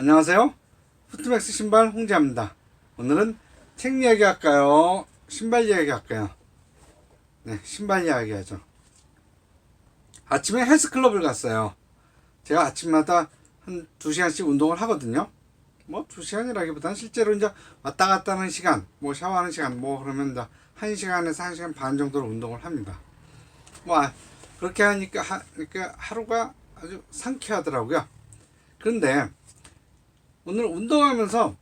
안녕하세요. 푸트맥스 신발 홍재합니다. 오늘은 책 이야기 할까요? 신발 이야기 할까요? 네, 신발 이야기 하죠. 아침에 헬스클럽을 갔어요. 제가 아침마다 한 2시간씩 운동을 하거든요. 뭐 2시간이라기보다는 실제로 이제 왔다 갔다 하는 시간, 뭐 샤워하는 시간, 뭐 그러면 이제 1시간에서 1시간 반 정도로 운동을 합니다. 뭐 아, 그렇게 하니까 하, 그러니까 하루가 아주 상쾌하더라고요. 그런데 오늘 운동하면서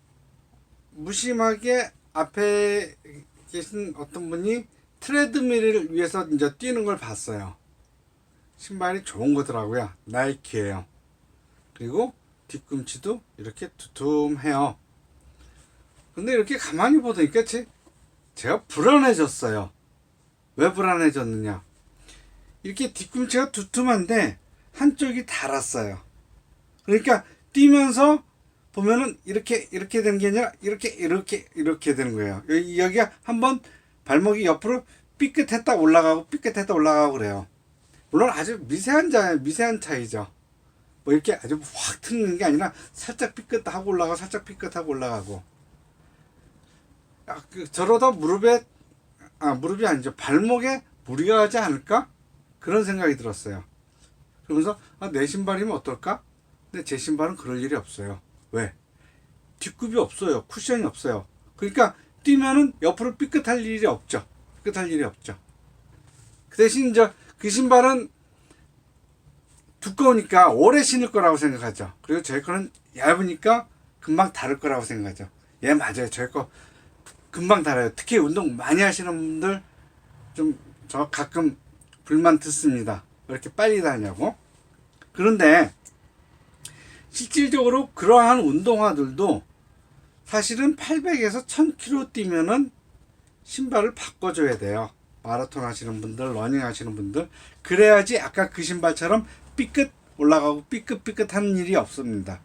무심하게 앞에 계신 어떤 분이 트레드밀을 위해서 이제 뛰는 걸 봤어요. 신발이 좋은 거더라고요. 나이키예요. 그리고 뒤꿈치도 이렇게 두툼해요. 근데 이렇게 가만히 보니까 제, 제가 불안해졌어요. 왜 불안해졌느냐? 이렇게 뒤꿈치가 두툼한데 한쪽이 달았어요. 그러니까 뛰면서 보면은 이렇게 이렇게 되는 게 아니라 이렇게 이렇게 이렇게 되는 거예요. 여기 여기가 한번 발목이 옆으로 삐끗했다 올라가고 삐끗했다 올라가고 그래요. 물론 아주 미세한 자 미세한 차이죠. 뭐 이렇게 아주 확 트는 게 아니라 살짝 삐끗하고 올라가고 살짝 삐끗하고 올라가고. 아, 그 저러다 무릎에 아 무릎이 아니죠 발목에 무리가 가지 않을까 그런 생각이 들었어요. 그러면서 아, 내 신발이면 어떨까? 근데 제 신발은 그럴 일이 없어요. 왜? 뒷굽이 없어요. 쿠션이 없어요. 그러니까 뛰면은 옆으로 삐끗할 일이 없죠. 삐끗할 일이 없죠. 그 대신 이제 그 신발은 두꺼우니까 오래 신을 거라고 생각하죠. 그리고 저희 거는 얇으니까 금방 다를 거라고 생각하죠. 예, 맞아요. 저희 거 금방 달아요. 특히 운동 많이 하시는 분들 좀 저 가끔 불만 듣습니다. 왜 이렇게 빨리 다냐고. 그런데 실질적으로 그러한 운동화들도 사실은 800에서 1000km 뛰면은 신발을 바꿔줘야 돼요. 마라톤 하시는 분들, 러닝 하시는 분들. 그래야지 아까 그 신발처럼 삐끗 올라가고 삐끗삐끗 하는 일이 없습니다.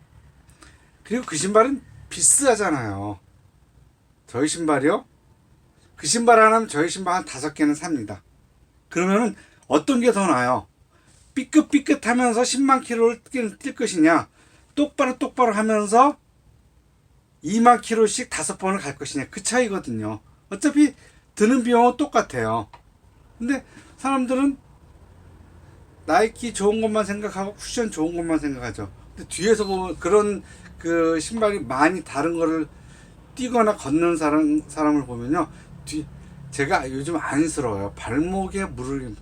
그리고 그 신발은 비싸잖아요. 저희 신발이요? 그 신발 하나면 저희 신발 한 다섯 개는 삽니다. 그러면은 어떤 게 더 나아요? 삐끗삐끗 하면서 10만 킬로를 뛸, 뛸 것이냐? 똑바로 똑바로 하면서 2만 킬로씩 다섯 번을 갈 것이냐? 그 차이거든요. 어차피 드는 비용은 똑같아요. 근데 사람들은 나이키 좋은 것만 생각하고 쿠션 좋은 것만 생각하죠. 근데 뒤에서 보면 그런 그 신발이 많이 다른 거를 뛰거나 걷는 사람 사람을 보면요. 뒤 제가 요즘 안쓰러워요. 발목에 물을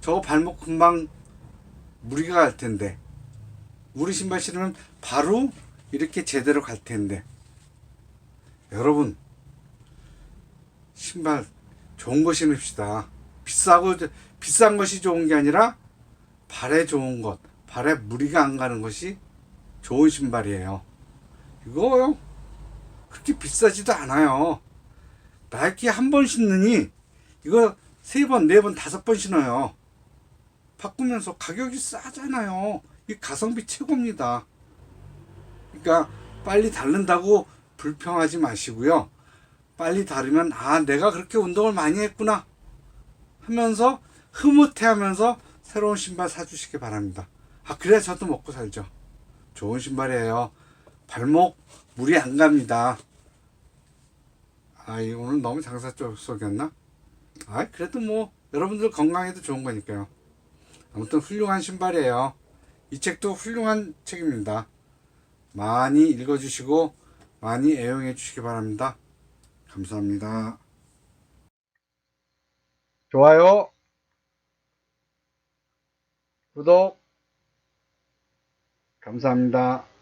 저거 발목 금방 무리가 갈 텐데 우리 신발 신으면 바로 이렇게 제대로 갈 텐데 여러분 신발 좋은 거 신읍시다. 비싸고 비싼 것이 좋은 게 아니라 발에 좋은 것, 발에 무리가 안 가는 것이 좋은 신발이에요. 이거요. 그렇게 비싸지도 않아요. 나이키 한 번 신느니 이거 세 번, 네 번, 다섯 번 신어요. 바꾸면서 가격이 싸잖아요. 이 가성비 최고입니다. 그러니까 빨리 닳는다고 불평하지 마시고요. 빨리 다르면 아 내가 그렇게 운동을 많이 했구나 하면서 흐뭇해하면서 새로운 신발 사주시기 바랍니다. 아 그래야 저도 먹고 살죠. 좋은 신발이에요. 발목 무리 안 갑니다. 아, 이 오늘 너무 장사 쪽 속이었나? 아, 그래도 뭐 여러분들 건강에도 좋은 거니까요. 아무튼 훌륭한 신발이에요. 이 책도 훌륭한 책입니다. 많이 읽어주시고 많이 애용해 주시기 바랍니다. 감사합니다. 좋아요, 구독, 감사합니다.